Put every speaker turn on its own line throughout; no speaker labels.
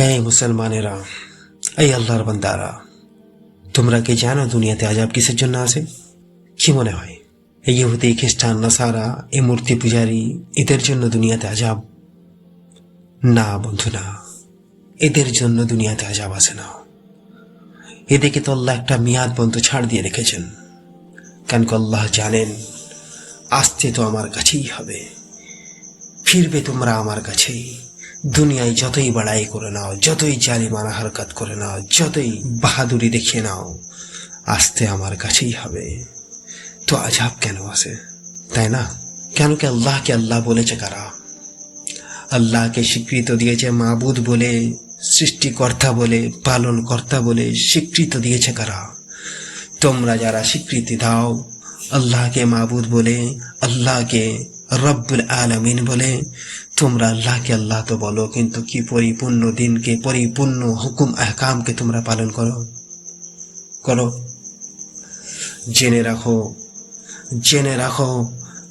হ্যাঁ মুসলমানেরা এই আল্লাহর বান্দারা তোমরা কি জানো দুনিয়াতে আজাব কিসের জন্য আছে কি মনে হয় এই ইহুদি খ্রিস্টান নাসারা এই মূর্তি পূজারী এদের জন্য দুনিয়াতে আজাব না বন্ধু না এদের জন্য দুনিয়াতে আজাব আছে না এদেরকে তো আল্লাহ একটা মেয়াদ পর্যন্ত ছাড় দিয়ে রেখেছেন কেন আল্লাহ জানেন আসতে তো আমার কাছেই হবে ফিরবে তোমরা আমার কাছেই দুনিয়ায় যতই বাড়াই করে নাও, যতই জালিমানা হারকাত করে নাও, যতই বাহাদুরি দেখিয়ে নাও, আসতে আমার কাছেই হবে। তো আজাব কেন আছে? তাই না? কেন কি আল্লাহকে আল্লাহ বলেছে কারা? আল্লাহকে স্বীকৃত দিয়েছে মাবুদ বলে, সৃষ্টিকর্তা বলে পালন কর্তা বলে স্বীকৃত দিয়েছে কারা? তোমরা যারা স্বীকৃতি দাও, আল্লাহকে মাবুদ বলে, আল্লাহকে রব্বুল আলমিন বলে, তোমরা আল্লাহকে আল্লাহ তো বলো, কিন্তু কি পরিপূর্ণ দিনকে, পরিপূর্ণ হুকুম, আহকামকে তোমরা পালন করো? করো। জেনে রাখো জেনে রাখো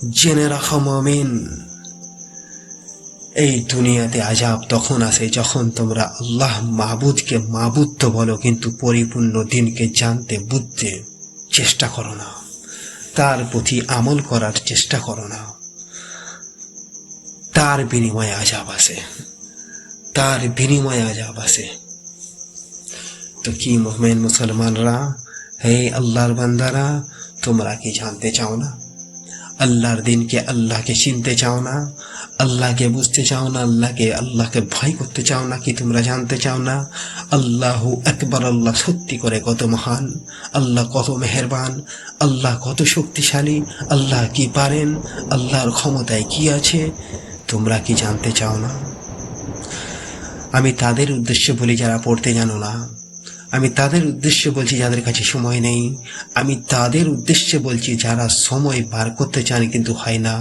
জেনে রাখো মমিন। এই দুনিয়াতে আজাব তখন আসে যখন তোমরা আল্লাহ মাহবুদকে মাবুদ তো বলো, কিন্তু পরিপূর্ণ দিনকে জানতে, বুঝতে চেষ্টা করো না। তার প্রতি আমল করার চেষ্টা করো না। তার বিনিময়ে আজাব আসে তার বিনিময়ে আজাব আসে তো কি মোহমেন মুসলমানরা, হে আল্লাহর বান্দারা, তোমরা কি জানতে চাও না? আল্লাহর দিনকে আল্লাহকে চিনতে চাও না? আল্লাহকে বুঝতে চাও না? আল্লাহকে আল্লাহকে ভয় করতে চাও না কি তোমরা জানতে চাও না? আল্লাহ একবার আল্লাহ সত্যি করে কত মহান, আল্লাহ কত মেহেরবান, আল্লাহ কত শক্তিশালী, আল্লাহ কি পারেন, আল্লাহর ক্ষমতায় কি আছে? তোমরা কি জানতে চাও না? আমি তাদের উদ্দেশ্যে বলি, যারা পড়তে জানো না, আমি তাদের উদ্দেশ্যে বলছি, যাদের কাছে সময় নেই, আমি তাদের উদ্দেশ্যে বলছি, যারা সময় বার করতে চান কিন্তু হয় না,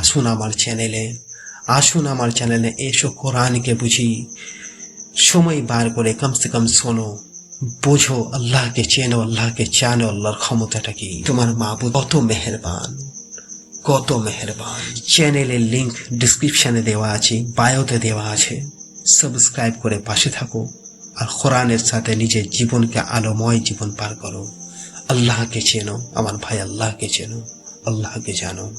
আসুন আমার চ্যানেলে, আসুন আমার চ্যানেলে, এসো কোরআনকে বুঝি, সময় বার করে কমসে কম শোনো, বোঝো আল্লাহকে, চেনো আল্লাহকে, জানো আল্লাহর ক্ষমতাটা কি, তোমার মা কত মেহেরবান। কত মেহেরবান। চ্যানেলের লিংক ডিসক্রিপশনে দেওয়া আছে বায়োতে দেওয়া আছে। সাবস্ক্রাইব করে পাশে থাকো আর কোরআনের সাথে নিজের জীবনকে আলোময় জীবন পার করো। আল্লাহকে চেনো আমার ভাই আল্লাহকে চেনো আল্লাহকে জানো।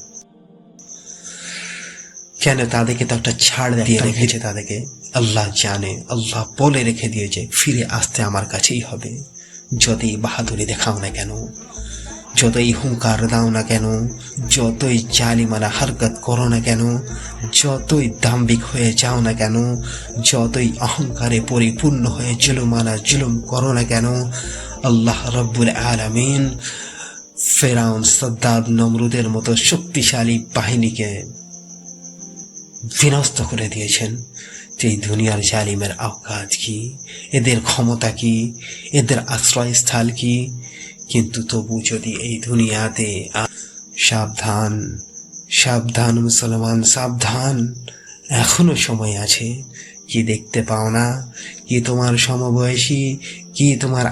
কেন তাদেরকে তো একটা ছাড় দিয়ে রেখেছে তাদেরকে? আল্লাহ জানে আল্লাহ বলে রেখে দিয়েছে ফিরে আসতে আমার কাছেই হবে। যদি বাহাদুরি দেখাও না কেন? যতই হুঙ্কার দাও না কেন, যতই জালিমানা হারকত করো না কেন, যতই দাম্বিক হয়ে যাও না কেন, যতই অহংকারে পরিপূর্ণ হয়ে জুলুমানা জুলুম করো না কেন, আল্লাহ রব্বুল আলামিন ফেরাউন সদ্দাব নমরুদের মতো শক্তিশালী বাহিনীকে বিনষ্ট করে দিয়েছেন। যে দুনিয়ার জালিমের আওকাজ কি? এদের ক্ষমতা কি? এদের আশ্রয়স্থল কি? কিন্তু তবু যদি এই দুনিয়াতে সাবধান সাবধান মুসলমান, সাবধান। এখনও সময় আছে। কি দেখতে পাও না? কি তোমার সমবয়সী? কি তোমার